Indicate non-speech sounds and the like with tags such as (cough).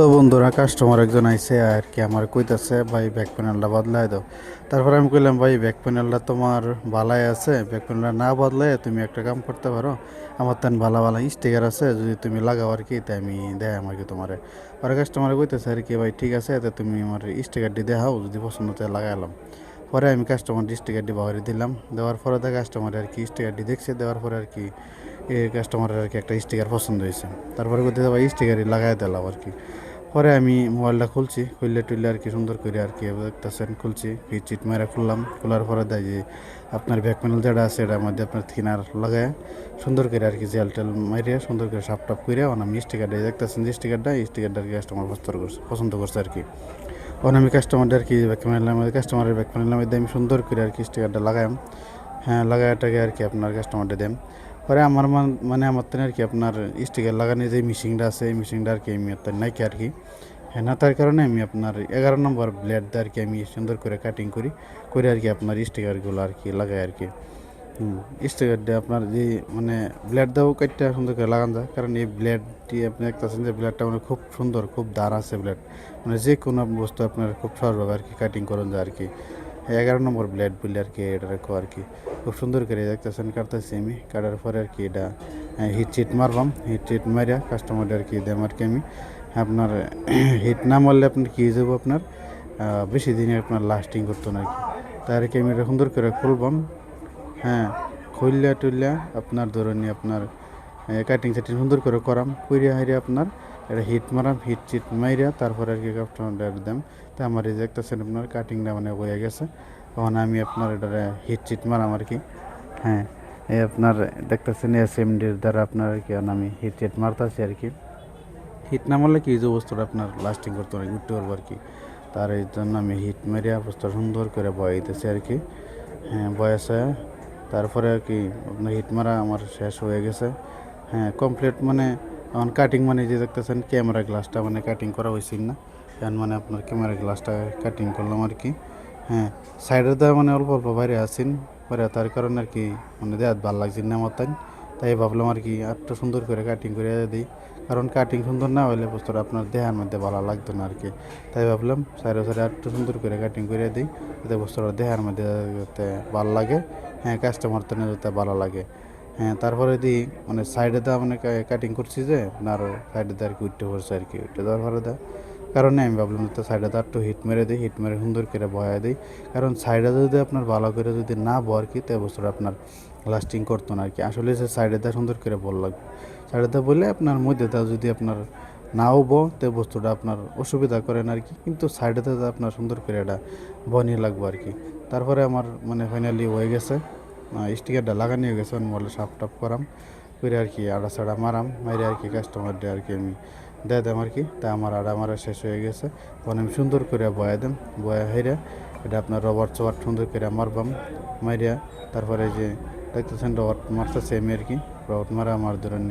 তো বন্ধুরা কাস্টমার একজন আইসে আর কি আমার কইতাছে, ভাই ব্যাক প্যানেলটা বদলাই দাও। তারপর আমি কইলাম, ভাই ব্যাক প্যানেলটা তোমার ভালাই আছে ব্যাক প্যানেলটা না বদলাই তুমি একটা কাম করতে পারো। আমার তেন ভালো ভালো স্টিকার আছে, যদি তুমি লাগাও আর কি, তাই আমি দেয় আর কি তোমারে। পরে কাস্টমার কইতেছে, আর কি ভাই, ঠিক আছে তো তুমি আমার স্টিকারটি দেখাও, যদি পছন্দ তো লাগাইলাম। পরে আমি কাস্টমার স্টিকারটি বাহারে দিলাম। দেওয়ার পরে তো কাস্টমার আর কি স্টিকারটি দেখছে, দেওয়ার পরে আর কি এই কাস্টমারের আর কি একটা স্টিকার পছন্দ হয়েছে। তারপরে করতে ভাই স্টিকারই লাগাই দিলাম আর কি। পরে আমি মোবাইলটা খুলছি, খুললে টুললে আর কি সুন্দর করে আর কি দেখতেছেন খুলছি চিট মেরে খুললাম, খোলার পরে দেয় যে আপনার ব্যাক প্যানেল যেটা আছে এটার মধ্যে আপনার থিনার লাগায় সুন্দর করে আর কি জেল টেল মারিয়ে সুন্দর করে সাপ টাপ করে আমি স্টিকারটা দেখতেছেন যে স্টিকারটা এই স্টিকারটা আর কি কাস্টমার পছন্দ করছে পছন্দ করছে আর কি। তখন আমি কাস্টমারটা আর কি ব্যাক প্যানেলের মধ্যে কাস্টমারের ব্যাক প্যানেলের মধ্যে আমি সুন্দর করে আর কি স্টিকারটা লাগাইম হ্যাঁ লাগাইটাকে আর কি আপনার কাস্টমারটা দেন। পরে আমার মান- আমার তো আর কি আপনার স্টিকার লাগানোর যে মিশিংটা আছে, এই মিশিংটা আর কি আমি আপনার নাইকি আর কি। হ্যাঁ তার কারণে আমি আপনার এগারো নম্বর ব্লেড দিয়ে আর কি আমি সুন্দর করে কাটিং করি, করে আর কি আপনার স্টিকারগুলো আর কি লাগাই আর কি। স্টিকার দিয়ে আপনার যে মানে ব্লেড দাও কাটতে সুন্দর করে লাগান যায়, কারণ এই ব্লেডটি আপনি দেখতেছেন যে ব্লেডটা মানে খুব সুন্দর, খুব দার আছে ব্লেড মানে যে কোনো বস্তু আপনার খুব সহজভাবে আর কি কাটিং করুন যায় আর কি। এগারো নম্বর ব্লেড বলে আর কি এটা রাখো আর কি? খুব সুন্দর করে দেখতেছেন, কাটতেছি আমি। কাটার পরে আর কি এটা হিট চিট মারবাম। হিট চিট মারিয়া কাস্টমার আর কি দেম আর কি আমি। আপনার (clears throat) হিট না মারলে আপনার কী যাব আপনার? বেশি দিনে আপনার লাস্টিং করতো না আর কি। তাই আর কি আমি এটা সুন্দর করে খুলবাম। হ্যাঁ খুললা টুললা আপনার ধরুন আপনার কাটিং সাটিং সুন্দর করে করাম। কইরিয়া হাইরে আপনার এটা হিট মারাম হিট চিট মাইরা তারপরে আর কি কাস্টমার দাম। তা আমার যে দেখতেছেন আপনার কাটিংটা মানে হয়ে গেছে। তখন আমি আপনার এটা হিট চিট মারাম আর কি। হ্যাঁ এই আপনার দেখতেছেন এস এমডির দ্বারা আপনার আর কি আমি হিট চিট মারতেছি আর কি। হিট না মারলে কি যে বস্তুটা আপনার লাস্টিং করতে অনেক উঠতে পারব আর কি। তার এই জন্য আমি হিট মেরে বস্তুটা সুন্দর করে বয়াইতেছি আর কি। হ্যাঁ বয়সে তারপরে আর কি আপনার হিট মারা আমার শেষ হয়ে গেছে। হ্যাঁ কমপ্লিট মানে এখন কাটিং মানে যে দেখতেছেন ক্যামেরা গ্লাসটা মানে কাটিং করা হয়েছে না। এখন মানে আপনার ক্যামেরা গ্লাসটা কাটিং করলাম আর কি। হ্যাঁ সাইডের দা মানে অল্প অল্প বাইরে আসেন বাইরে তার কারণে আর কি মানে দেয়াত ভালো লাগছে না আমার তাই। ভাবলাম আর কি আরটা সুন্দর করে কাটিং করে দিই। কারণ কাটিং সুন্দর না হলে বস্তুটা আপনার দেহার মধ্যে ভালো লাগতো না আর কি। তাই ভাবলাম সাইডে সাইডে আরটু সুন্দর করে কাটিং করে দিই, যাতে বস্তুটা দেহার মধ্যে যাতে ভালো লাগে। হ্যাঁ কাস্টমার তো যাতে ভালো লাগে। হ্যাঁ তারপরে দি মানে সাইডে দা মানে কাটিং করছি যে আপনার সাইডে দা আর কি উঠতে পড়ছে আর কি, উঠতে দেওয়ার পরে দা কারণে আমি ভাবলাম তো সাইডে তো একটু হিট মেরে দিই হিট মেরে সুন্দর করে বয়া দিই, কারণ সাইডে যদি আপনার ভালো করে যদি না বর কি তাই বস্তুটা আপনার লাস্টিং করতো না আর কি, আসলে সে সাইডে দা সুন্দর করে বল লাগবে। সাইডে দা বললে আপনার মধ্যে দা যদি আপনার নাও ব তে বস্তুটা আপনার অসুবিধা করেন আর কি, কিন্তু সাইডে দা আপনার সুন্দর করে এটা বনিয়ে লাগবে আর কি। তারপরে আমার মানে ফাইনালি হয়ে গেছে। স্টিকারটা লাগানি হয়ে গেছে মোবাইলে সাফ টাপ করাম করে আর কি আড়া ছাড়া মারাম মারি আর কি কাস্টমার দিয়ে আর কি আমি দেয় দেম আর কি। তা আমার আড়া মারা শেষ হয়ে গেছে। তখন আমি সুন্দর করে বয়া দেম, বয়া হেরে এটা আপনার রবার চবার সুন্দর করে মারবাম মারিয়া তারপরে যে দেখতেছেন রবার মারতেছে আমি আর কি রবার মারা আমার ধরেন